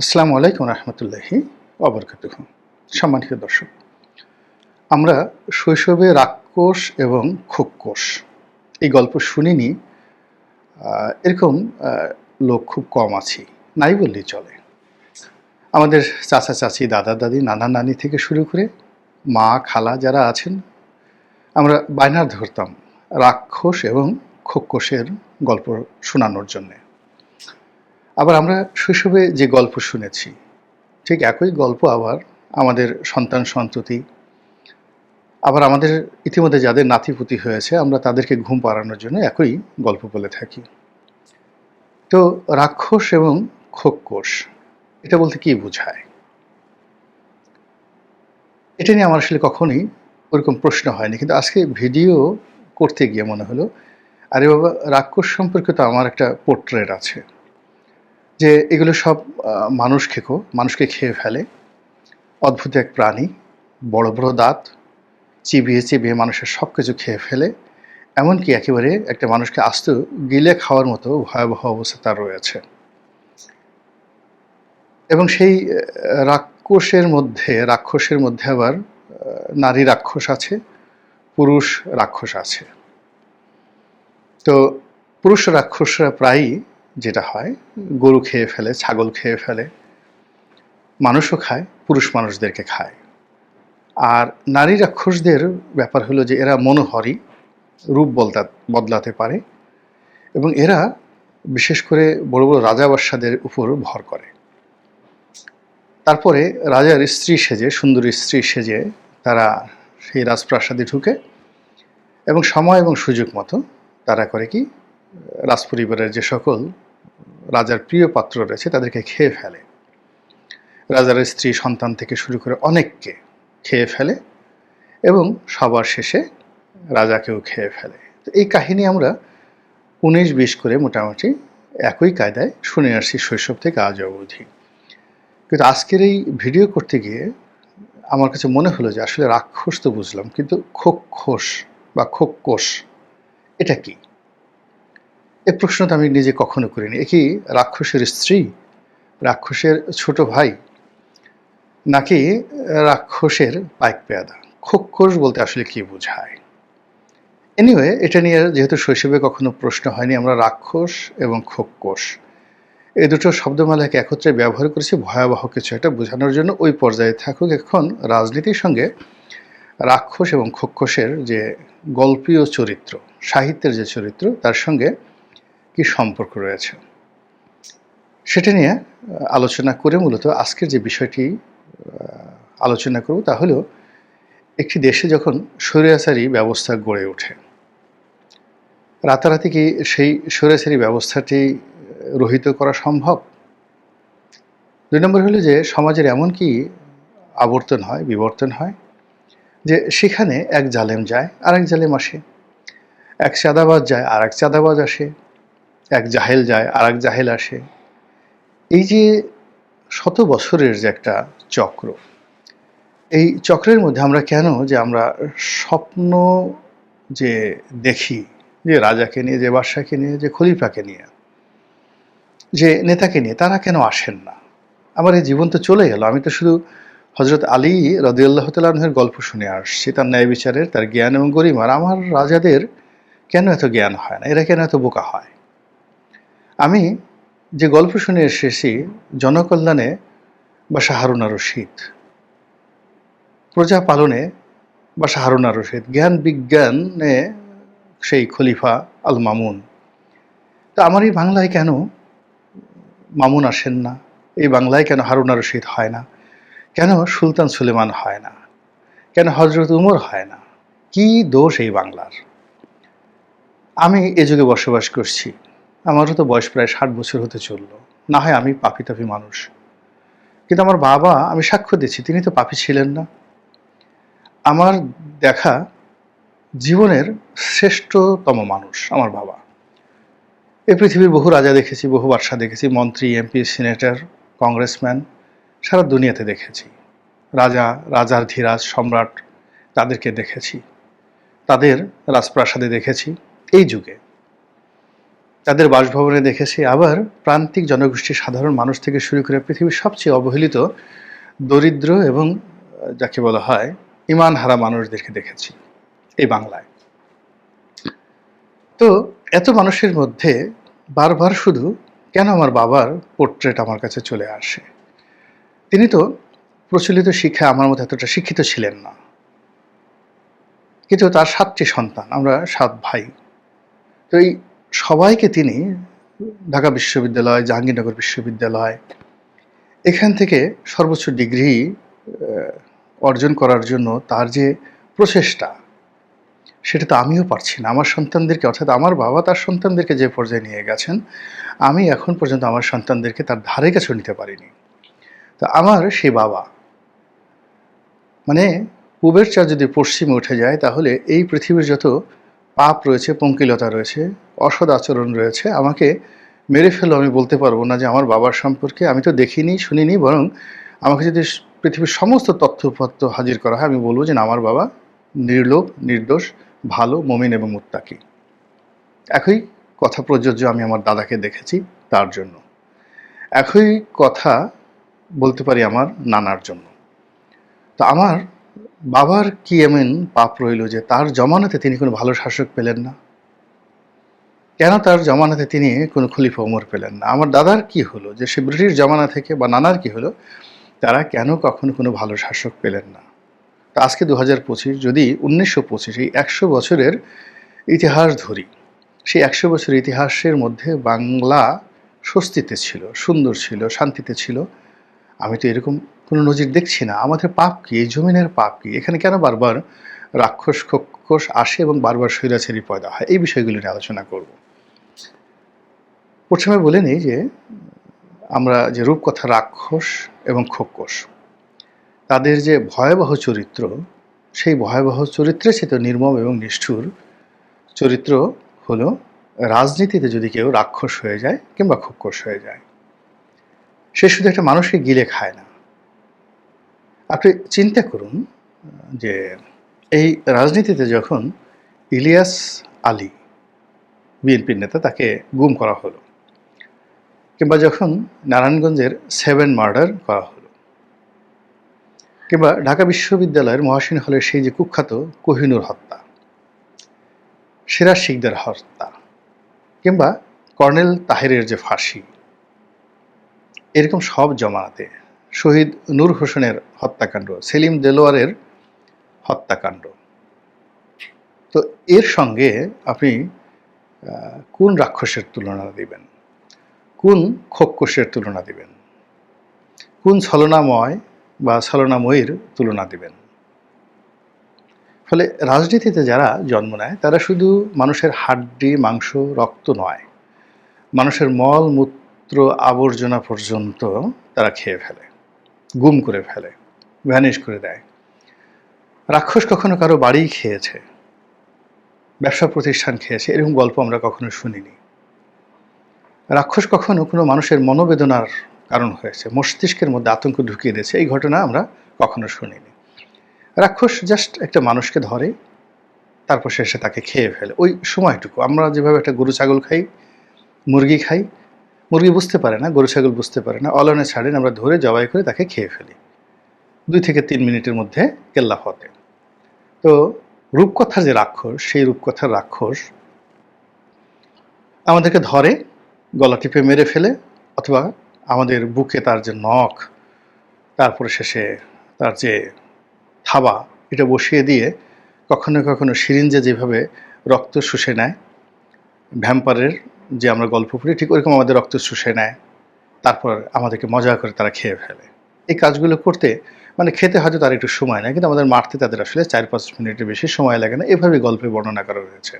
আসসালামু আলাইকুম রহমতুল্লাহি অবরকাত সম্মানিত দর্শক, আমরা শৈশবে রাক্ষস এবং খোক্কস এই গল্প শুনিনি। এরকম লোক খুব কম আছি, নাই বললেই চলে। আমাদের চাচা, চাচি, দাদা, দাদি, নানা নানি থেকে শুরু করে মা, খালা যারা আছেন, আমরা বায়নার ধরতাম রাক্ষস এবং খোক্কসের গল্প শোনানোর জন্যে। আবার আমরা শৈশবে যে গল্প শুনেছি, ঠিক একই গল্প আবার আমাদের সন্তান সন্ততি, আবার আমাদের ইতিমধ্যে যাদের নাতিপুতি হয়েছে, আমরা তাদেরকে ঘুম পাড়ানোর জন্য একই গল্প বলে থাকি। তো রাক্ষস এবং খোক্কস এটা বলতে কি বোঝায়? এটা নিয়ে আমার আসলে কখনোই ওরকম প্রশ্ন হয়নি, কিন্তু আজকে ভিডিও করতে গিয়ে মনে হলো, আরে বাবা, রাক্ষস সম্পর্কে তো আমার একটা পোর্ট্রেট আছে। যে এগুলো সব মানুষ খেকো, মানুষকে খেয়ে ফেলে। অদ্ভুত এক প্রাণী, বড় বড় দাঁত, চিবিয়ে চিবিয়ে মানুষের সব কিছু খেয়ে ফেলে। এমনকি একেবারে একটা মানুষকে আস্ত গিলে খাওয়ার মতো ভয়াবহ অবস্থা তার রয়েছে। এবং সেই রাক্ষসের মধ্যে রাক্ষসের মধ্যে আবার নারী রাক্ষস আছে, পুরুষ রাক্ষস আছে। তো পুরুষ রাক্ষসরা প্রায়ই যেটা হয় গরু খেয়ে ফেলে ছাগল খেয়ে ফেলে মানুষও খায় পুরুষ মানুষদেরকে খায়। আর নারী রাক্ষসদের ব্যাপার হলো যে এরা মনোহরি রূপ বদলা বদলাতে পারে এবং এরা বিশেষ করে বড় বড় রাজা বাদশাদের উপর ভর করে। তারপরে রাজার স্ত্রী সেজে সুন্দরী স্ত্রী সেজে তারা সেই রাজপ্রাসাদে ঢুকে এবং সময় এবং সুযোগ মতো তারা করে কি রাজপরিবারের যে সকল রাজার প্রিয় পাত্র রয়েছে, তাদেরকে খেয়ে ফেলে। রাজার স্ত্রী সন্তান থেকে শুরু করে অনেককে খেয়ে ফেলে এবং সবার শেষে রাজাকেও খেয়ে ফেলে। তো এই কাহিনী আমরা উনিশ বিশ করে মোটামুটি একই কায়দায় শুনে আসছি শৈশব থেকে আজ অবধি। কিন্তু আজকের এই ভিডিও করতে গিয়ে আমার কাছে মনে হলো যে আসলে রাক্ষস তো বুঝলাম, কিন্তু খোক্ষস বা খোক্কস এটা কি? এই তো আমি নিজে কখনো করিনি। এ কি রাক্ষসের স্ত্রী? রাক্ষসের ছোট ভাই? নাকি রাক্ষসের পাইক পেয়াদা? খোক্ষস বলতে আসলে কি বোঝায়? এনিওয়ে এটা নিয়ে যেহেতু শৈশবে কখনো প্রশ্ন হয়নি, আমরা রাক্ষস এবং খোক্ষস এই দুটো শব্দমালাকে একত্রে ব্যবহার করেছি ভয়াবহ কিছু একটা বোঝানোর জন্য। ওই পর্যায়ে থাকুক এখন রাজনীতির সঙ্গে রাক্ষস এবং খোক্ষসের যে গল্পীয় চরিত্র, সাহিত্যের যে চরিত্র, তার সঙ্গে কি সম্পর্ক রয়েছে? সেটা নিয়ে আলোচনা করে মূলত আজকের যে বিষয়টি আলোচনা করব তা হলো, একটি দেশে যখন স্বৈরাচারী ব্যবস্থা গড়ে ওঠে, রাতারাতি কি সেই স্বৈরাচারী ব্যবস্থাটি রহিত করা সম্ভব? দুই নম্বর হলো যে, সমাজের এমন কি আবর্তন হয়, বিবর্তন হয়, যে সেখানে এক জালেম যায়, আরেক জালেম আসে, এক চাঁদাবাজ যায় আর এক চাঁদাবাজ আসে এক জাহেল যায় আর এক জাহেল আসে। এই যে শত বছরের যে একটা চক্র, এই চক্রের মধ্যে আমরা কেন যে আমরা স্বপ্ন যে দেখি, যে রাজাকে নিয়ে, যে বাদশাকে নিয়ে, যে খলিফাকে নিয়ে, যে নেতাকে নিয়ে, তারা কেন আসেন না? আমার এই জীবন তো চলে গেল আমি তো শুধু হজরত আলী রদিউল্লাহ তালের গল্প শুনে আসছি। তার ন্যায় বিচারের, তার জ্ঞান এবং গরিমার আমার রাজাদের কেন এত জ্ঞান হয় না? এরা কেন এত বোকা হয়? আমি যে গল্প শুনে এসেছি জনকল্যাণে বা শাহারুনা রশিদ। প্রজা পালনে বা শাহারুনা রশিদ। জ্ঞান বিজ্ঞানে সেই খলিফা আল মামুন তা আমার এই বাংলায় কেন মামুন আসেন না? এই বাংলায় কেন হারুনা রশিদ হয় না? কেন সুলতান সুলেমান হয় না? কেন হজরত উমর হয় না? কি দোষ এই বাংলার? আমি এ যুগে বসবাস করছি। আমারও তো বয়স প্রায় ষাট বছর হতে চলল। না হয় আমি পাপি তাপি মানুষ। কিন্তু আমার বাবা, আমি সাক্ষ্য দিচ্ছি, তিনি তো পাপি ছিলেন না। আমার দেখা জীবনের শ্রেষ্ঠতম মানুষ আমার বাবা। এই পৃথিবীর বহু রাজা দেখেছি, বহু বাদশা দেখেছি, মন্ত্রী, এমপি, সিনেটর, কংগ্রেসম্যান, সারা দুনিয়াতে দেখেছি। রাজা, রাজার ধীরাজ, সম্রাট, তাদেরকে দেখেছি। তাদের রাজপ্রাসাদে দেখেছি। এই যুগে তাদের বাসভবনে দেখেছি আবার প্রান্তিক জনগোষ্ঠীর সাধারণ মানুষ থেকে শুরু করে পৃথিবীর সবচেয়ে অবহেলিত, দরিদ্র এবং যাকে বলা হয় ইমান হারা মানুষদেরকে দেখেছি এই বাংলায়। তো এত মানুষের মধ্যে বারবার শুধু কেন আমার বাবার পোর্ট্রেট আমার কাছে চলে আসে? তিনি তো প্রচলিত শিক্ষা আমার মতো এতটা শিক্ষিত ছিলেন না। কিন্তু তার সাতটি সন্তান, আমরা সাত ভাই। তো এই সবাইকে তিনি ঢাকা বিশ্ববিদ্যালয়, জাহাঙ্গীরনগর বিশ্ববিদ্যালয়, এখান থেকে সর্বোচ্চ ডিগ্রি অর্জন করার জন্য তার যে প্রচেষ্টা, সেটা তো আমিও পারছি না। আমার সন্তানদেরকে, অর্থাৎ আমার বাবা তার সন্তানদেরকে যে পর্যায়ে নিয়ে গেছেন, আমি এখন পর্যন্ত আমার সন্তানদেরকে তার ধারে কাছেও নিতে পারিনি। তো আমার সেই বাবা মানে পূবের চা যদি পশ্চিমে উঠে যায়, তাহলে এই পৃথিবীর যত পাপ রয়েছে, পঙ্কিলতা রয়েছে, অসৎ আচরণ রয়েছে। আমাকে মেরে ফেলো, আমি বলতে পারব না যে আমার বাবার সম্পর্কে। আমি তো দেখিনি, শুনিনি, বরং আমাকে যদি পৃথিবীর সমস্ত তথ্যপত্র হাজির করা হয়, আমি বলব যে আমার বাবা নির্লোভ, নির্দোষ, ভালো, মমিন এবং মুত্তাকি। একই কথা প্রযোজ্য আমি আমার দাদাকে দেখেছি তার জন্য। একই কথা বলতে পারি আমার নানার জন্য। তো আমার বাবার কি এমন পাপ রইল যে তার জমানাতে তিনি কোনো ভালো শাসক পেলেন না? কেন তার জমানাতে তিনি কোনো খলিফা ওমর পেলেন না? আমার দাদার কি হলো? যে সে ব্রিটিশ জমানা থেকে বা নানার কি হলো? তারা কেন কখনো কোনো ভালো শাসক পেলেন না? তা আজকে দু হাজার পঁচিশ, যদি উনিশশো পঁচিশ, এই একশো বছরের ইতিহাস ধরি, সেই একশো বছরের ইতিহাসের মধ্যে বাংলা স্বস্তিতে ছিল, সুন্দর ছিল, শান্তিতে ছিল। আমি তো এরকম কোনো নজির দেখছি না। আমাদের পাপ কি? এই জমিনের পাপ কি? এখানে কেন বারবার রাক্ষস খক্ষস আসে এবং বারবার স্বৈরাচারী পয়দা হয়? এই বিষয়গুলি নিয়ে আলোচনা করব। প্রথমে বলে নিই যে, আমরা যে রূপকথা রাক্ষস এবং খক্ষস তাদের যে ভয়াবহ চরিত্র, সেই ভয়াবহ চরিত্রে চেয়ে তো নির্মম এবং নিষ্ঠুর চরিত্র হলো রাজনীতিতে যদি কেউ রাক্ষস হয়ে যায় কিংবা খক্ষস হয়ে যায়, সে শুধু একটা মানুষকে গিলে খায় না। আপনি চিন্তা করুন, যে এই রাজনীতিতে যখন ইলিয়াস আলী বিএনপির নেতা তাকে গুম করা হলো, কিংবা যখন নারায়ণগঞ্জের সেভেন মার্ডার করা হলো, কিংবা ঢাকা বিশ্ববিদ্যালয়ের মহাসিন হলের সেই যে কুখ্যাত কোহিনুর হত্যা সেরা শিকদার হত্যা, কিংবা কর্নেল তাহেরের যে ফাঁসি, এরকম সব জমানাতে শহীদ নূর হোসেনের হত্যাকাণ্ড, সেলিম দেলোয়ারের হত্যাকাণ্ড। তো এর সঙ্গে আপনি কোন রাক্ষসের তুলনা দিবেন? কোন খক্ষসের তুলনা দিবেন? কোন ছলনাময় বা ছলনাময়ীর তুলনা দিবেন? ফলে রাজনীতিতে যারা জন্ম নেয়, তারা শুধু মানুষের হাড্ডি, মাংস, রক্ত নয়, মানুষের মল, মূত্র, আবর্জনা পর্যন্ত তারা খেয়ে ফেলে। গুম করে ফেলে ভ্যানিশ করে দেয়। রাক্ষস কখনো কারও বাড়ি খেয়েছে, ব্যবসা প্রতিষ্ঠান খেয়েছে, এরকম গল্প আমরা কখনো শুনিনি। রাক্ষস কখনো কোনো মানুষের মনোবেদনার কারণ হয়েছে, মস্তিষ্কের মধ্যে আতঙ্ক ঢুকিয়ে দিয়েছে, এই ঘটনা আমরা কখনো শুনিনি। রাক্ষস জাস্ট একটা মানুষকে ধরে, তারপর শেষে তাকে খেয়ে ফেলে। ওই সময়টুকু, আমরা যেভাবে একটা গরু, ছাগল খাই, মুরগি খাই মুরগি বুঝতে পারে না, গরু, ছাগল বুঝতে পারে না, অলনে ছাড়েন, আমরা ধরে জবাই করে তাকে খেয়ে ফেলি। দুই থেকে তিন মিনিটের মধ্যে কেল্লা ফতে। তো রূপকথার যে রাক্ষস, সেই রূপকথার রাক্ষস আমাদেরকে ধরে, গলা টিপে মেরে ফেলে, অথবা আমাদের বুকে তার যে নখ, তারপরে শেষে তার যে থাবা, এটা বসিয়ে দিয়ে কখনো কখনো সিরিঞ্জে যেভাবে রক্ত শুষে নেয়, ভ্যাম্পারের যে আমরা গল্প পড়ি, ঠিক ওরকম আমাদের রক্ত শুষে নেয়। তারপর আমাদেরকে মজা করে তারা খেয়ে ফেলে। এই কাজগুলো করতে মানে খেতে হয়তো তার একটু সময় নেয়, কিন্তু আমাদের মারতে তাদের আসলে চার পাঁচ মিনিটের বেশি সময় লাগে না। এভাবে গল্পে বর্ণনা করা হয়েছে।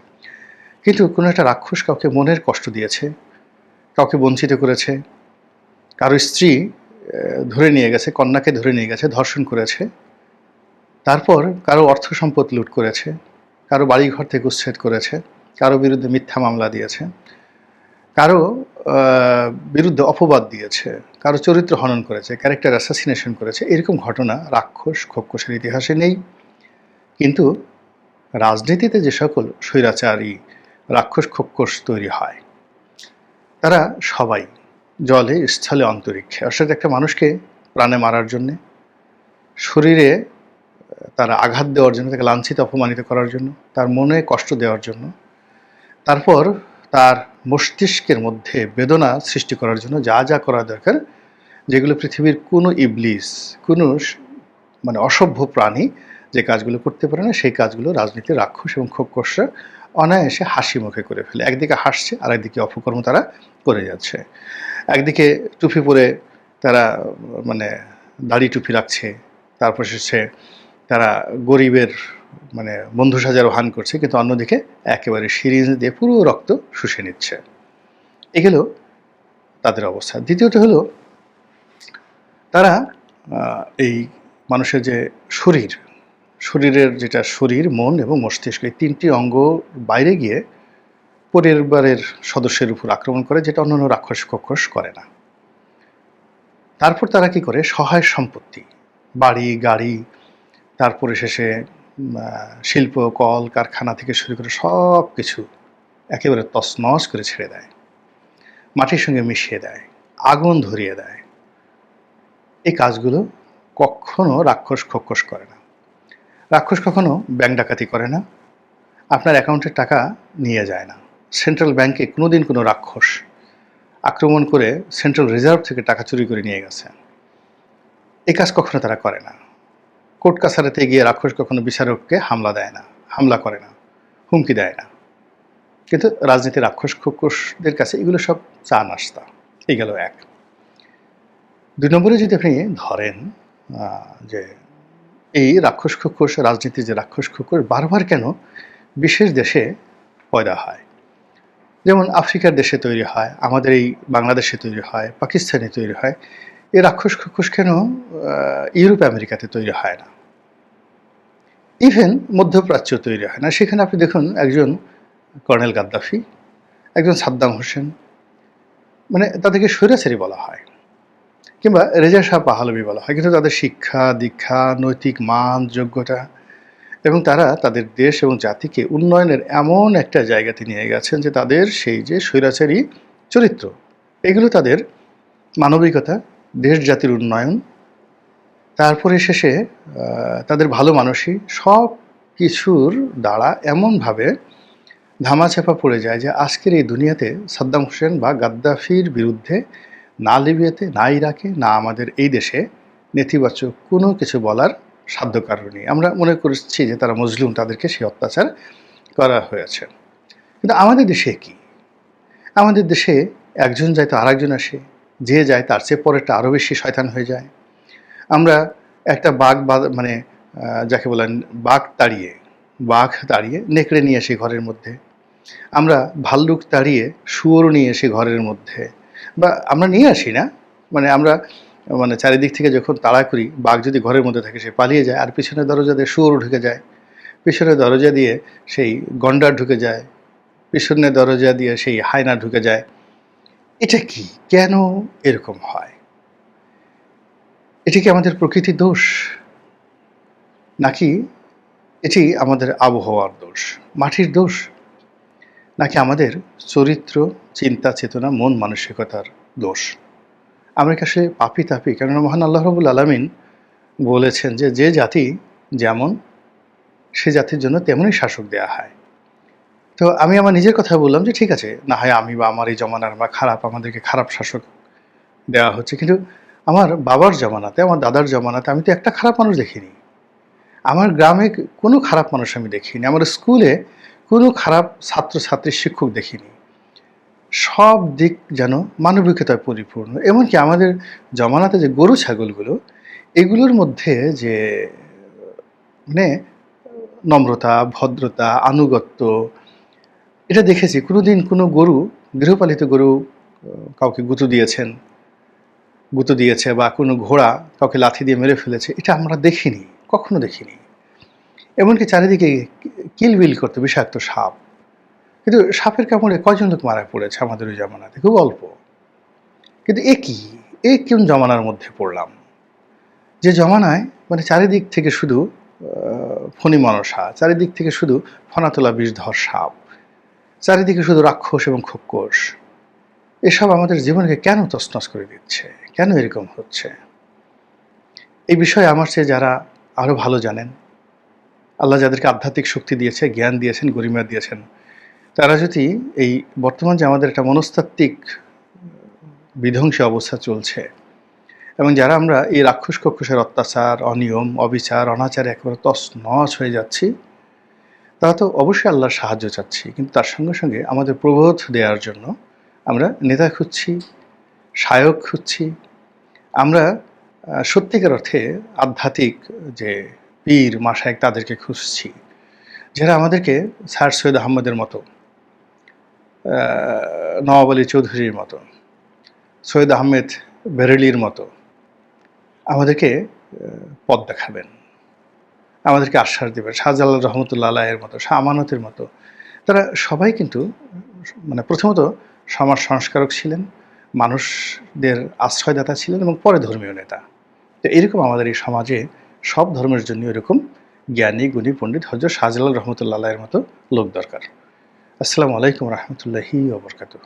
কিন্তু কোনো একটা রাক্ষস কাউকে মনের কষ্ট দিয়েছে, কাউকে বঞ্চিত করেছে, কারও স্ত্রী ধরে নিয়ে গেছে, কন্যাকে ধরে নিয়ে গেছে, ধর্ষণ করেছে, তারপর কারও অর্থ সম্পদ লুট করেছে, কারও বাড়িঘর থেকে উচ্ছেদ করেছে, কারও বিরুদ্ধে মিথ্যা মামলা দিয়েছে কারও বিরুদ্ধে অপবাদ দিয়েছে, কারও চরিত্র হনন করেছে ক্যারেক্টার অ্যাসাসিনেশন করেছে, এরকম ঘটনা রাক্ষস খক্ষসের ইতিহাসে নেই। কিন্তু রাজনীতিতে যে সকল স্বৈরাচারী রাক্ষস খক্ষস তৈরি হয়, তারা সবাই জলে, স্থলে অন্তরিক্ষে। অর্থাৎ একটা মানুষকে প্রাণে মারার জন্যে, শরীরে তারা আঘাত দেওয়ার জন্য, তাকে লাঞ্ছিত, অপমানিত করার জন্য, তার মনে কষ্ট দেওয়ার জন্য, তারপর তার মস্তিষ্কের মধ্যে বেদনা সৃষ্টি করার জন্য যা যা করা দরকার, যেগুলো পৃথিবীর কোনো ইবলিস, কোনো মানে অসভ্য প্রাণী যে কাজগুলো করতে পারে না, সেই কাজগুলো রাজনীতির রাক্ষস এবং খোকসরা অনায়াসে হাসি মুখে করে ফেলে। একদিকে হাসছে আর একদিকে অপকর্ম তারা করে যাচ্ছে। একদিকে টুপি পরে তারা মানে দাড়ি টুপি রাখছে, তারপর সে তারা গরিবের মানে বন্ধু সাজার হান করছে, কিন্তু অন্যদিকে একেবারে সিরিজ দিয়ে পুরো রক্ত শুষে নিচ্ছে। এগুলো তাদের অবস্থা। দ্বিতীয়ত হলো, তারা এই মানুষের যে শরীর, শরীরের যেটা শরীর, মন এবং মস্তিষ্ক, এই তিনটি অঙ্গ বাইরে গিয়ে পরিবারের সদস্যের উপর আক্রমণ করে, যেটা অন্যান্য রাক্ষস কক্ষস করে না। তারপর তারা কি করে? সহায় সম্পত্তি, বাড়ি, গাড়ি, তারপরে শেষে শিল্প, কল, কারখানা থেকে শুরু করে সব কিছু একেবারে তছনছ করে ছেড়ে দেয়। মাটির সঙ্গে মিশিয়ে দেয়, আগুন ধরিয়ে দেয়। এই কাজগুলো কখনো রাক্ষস খক্ষস করে না। রাক্ষস কখনো ব্যাংক ডাকাতি করে না। আপনার অ্যাকাউন্টের টাকা নিয়ে যায় না। সেন্ট্রাল ব্যাংকে কোনোদিন কোনো রাক্ষস আক্রমণ করে সেন্ট্রাল রিজার্ভ থেকে টাকা চুরি করে নিয়ে গেছে। এ কাজ কখনো তারা করে না। কোর্ট কাছারিতে গিয়ে রাক্ষস কখনো বিচারককে হামলা দেয় না, হামলা করে না, হুমকি দেয় না। কিন্তু রাজনীতির রাক্ষস খক্ষসদের কাছে এগুলো সব চা নাস্তা, এই গেল এক। দুই নম্বরে যদি আপনি ধরেন যে এই রাক্ষস খক্ষস রাজনীতির যে রাক্ষস খক্ষস বারবার কেন বিশেষ দেশে পয়দা হয়? যেমন আফ্রিকার দেশে তৈরি হয়, আমাদের এই বাংলাদেশে তৈরি হয়, পাকিস্তানে তৈরি হয় এই রাক্ষস খক্ষস কেন ইউরোপ, আমেরিকাতে তৈরি হয় না। ইভেন মধ্যপ্রাচ্য তৈরি হয় না। সেখানে আপনি দেখুন একজন কর্নেল গাদ্দাফি, একজন সাদ্দাম হোসেন মানে তাদেরকে স্বৈরাচারী বলা হয়, কিংবা রেজা শাহ পাহালবি বলা হয়। কিন্তু তাদের শিক্ষা, দীক্ষা, নৈতিক মান, যোগ্যতা, এবং তারা তাদের দেশ এবং জাতিকে উন্নয়নের এমন একটা জায়গাতে নিয়ে গেছেন যে তাদের সেই যে স্বৈরাচারী চরিত্র, এগুলো তাদের মানবিকতা দেশ জাতির উন্নয়ন, তারপরে শেষে তাদের ভালো মানুষই সব কিছুর দ্বারা এমনভাবে ধামাচাপা পড়ে যায় যে আজকের এই দুনিয়াতে সাদ্দাম হোসেন বা গাদ্দাফির বিরুদ্ধে না লিবিয়াতে, না ইরাকে, না আমাদের এই দেশে নেতিবাচক কোনো কিছু বলার সাধ্য কারণ নেই। আমরা মনে করছি যে তারা মজলুম তাদেরকে সেই অত্যাচার করা হয়েছে। কিন্তু আমাদের দেশে কি? আমাদের দেশে একজন যায় তো আরেকজন আসে যে যায় তার চেয়ে পরেরটা আরও বেশি শয়তান হয়ে যায়। আমরা একটা বাঘ বা- মানে যাকে বলেন বাঘ তাড়িয়ে বাঘ তাড়িয়ে নেকড়ে নিয়ে আসি ঘরের মধ্যে। আমরা ভাল্লুক তাড়িয়ে শুয়োর নিয়ে এসে ঘরের মধ্যে। বা আমরা নিয়ে আসি না মানে আমরা মানে চারিদিক থেকে যখন তাড়া করি, বাঘ যদি ঘরের মধ্যে থাকে সে পালিয়ে যায়, আর পিছনের দরজা দিয়ে শুয়োর ঢুকে যায়। পিছনের দরজা দিয়ে সেই গন্ডার ঢুকে যায়, পিছনের দরজা দিয়ে সেই হায়না ঢুকে যায়। এটা কি? কেন এরকম হয়? এটি কি আমাদের প্রকৃতির দোষ? নাকি এটি আমাদের আবহাওয়ার দোষ, মাটির দোষ? নাকি আমাদের চরিত্র, চিন্তা, চেতনা, মন মানসিকতার দোষ? আমরা কাছে পাপি তাপি, কেননা মহান আল্লাহ রবুল আলমিন বলেছেন যে যে জাতি যেমন, সে জাতির জন্য তেমনই শাসক দেয়া হয়। তো আমি আমার নিজের কথা বললাম যে, ঠিক আছে, না হয় আমি বা আমার এই জমানার বা খারাপ, আমাদেরকে খারাপ শাসক দেওয়া হচ্ছে। কিন্তু আমার বাবার জমানাতে, আমার দাদার জমানাতে আমি তো একটা খারাপ মানুষ দেখিনি। আমার গ্রামে কোনো খারাপ মানুষ আমি দেখিনি। আমার স্কুলে কোনো খারাপ ছাত্র ছাত্রী শিক্ষক দেখিনি। সব দিক যেন মানবিকতায় পরিপূর্ণ। এমনকি আমাদের জমানাতে যে গরু, ছাগলগুলো, এগুলোর মধ্যে যে মানে নম্রতা, ভদ্রতা, আনুগত্য এটা দেখেছি, কোনোদিন কোনো গরু, গৃহপালিত গরু কাউকে গুঁতো দিয়েছেন, গুঁতো দিয়েছে বা কোনো ঘোড়া কাউকে লাথি দিয়ে মেরে ফেলেছে, এটা আমরা দেখিনি, কখনো দেখিনি। এমনকি চারিদিকে কিলবিল করতে, বিষাক্ত সাপ। কিন্তু সাপের কামড়ে কয়জন লোক মারা পড়েছে আমাদের ওই জমানাতে? খুব অল্প। কিন্তু এ কি? এ কোন জমানার মধ্যে পড়লাম? যে জমানায় মানে চারিদিক থেকে শুধু ফণি মনসা চারিদিক থেকে শুধু ফনাতলা বিষধর সাপ। চারিদিকে শুধু রাক্ষস এবং খোক্কস এসব আমাদের জীবনকে কেন তছনছ করে দিচ্ছে? কেন এরকম হচ্ছে? এই বিষয়ে আমার চেয়ে যারা আরও ভালো জানেন, আল্লাহ যাদেরকে আধ্যাত্মিক শক্তি দিয়েছে, জ্ঞান দিয়েছেন, গরিমা দিয়েছেন, তারা যদি এই বর্তমান যে আমাদের একটা মনস্তাত্ত্বিক বিধ্বংসী অবস্থা চলছে, এবং যারা আমরা এই রাক্ষস কক্ষসের অত্যাচার, অনিয়ম, অবিচার, অনাচারে একেবারে তস নচ হয়ে যাচ্ছি তারা তো অবশ্যই আল্লাহর সাহায্য চাচ্ছি, কিন্তু তার সঙ্গে সঙ্গে আমাদের প্রবোধ দেওয়ার জন্য আমরা নেতা খুঁজছি সায়ক খুঁজছি। আমরা সত্যিকার অর্থে আধ্যাত্মিক যে পীর মাসায়ক তাদেরকে খুঁজছি, যারা আমাদেরকে স্যার সৈয়দ আহমদের মতো নওয়াব আলী চৌধুরীর মতো, সৈয়দ আহমেদ বেরেলির মতো আমাদেরকে পথ দেখাবেন। আমাদেরকে আশ্বাস দেবেন। শাহজালাল রহমতুল্লাহ আলাহের মতো, শাহ আমানতের মতো। তারা সবাই কিন্তু মানে প্রথমত সমাজ সংস্কারক ছিলেন, মানুষদের আশ্রয়দাতা ছিলেন এবং পরে ধর্মীয় নেতা। তো এরকম আমাদের এই সমাজে সব ধর্মের জন্য এরকম জ্ঞানী, গুণী, পণ্ডিত হজরত শাহজালাল রহমতুল্লাহ আলাহের মতো লোক দরকার। আসসালামু আলাইকুম রহমতুল্লাহি ওবরকাতুহ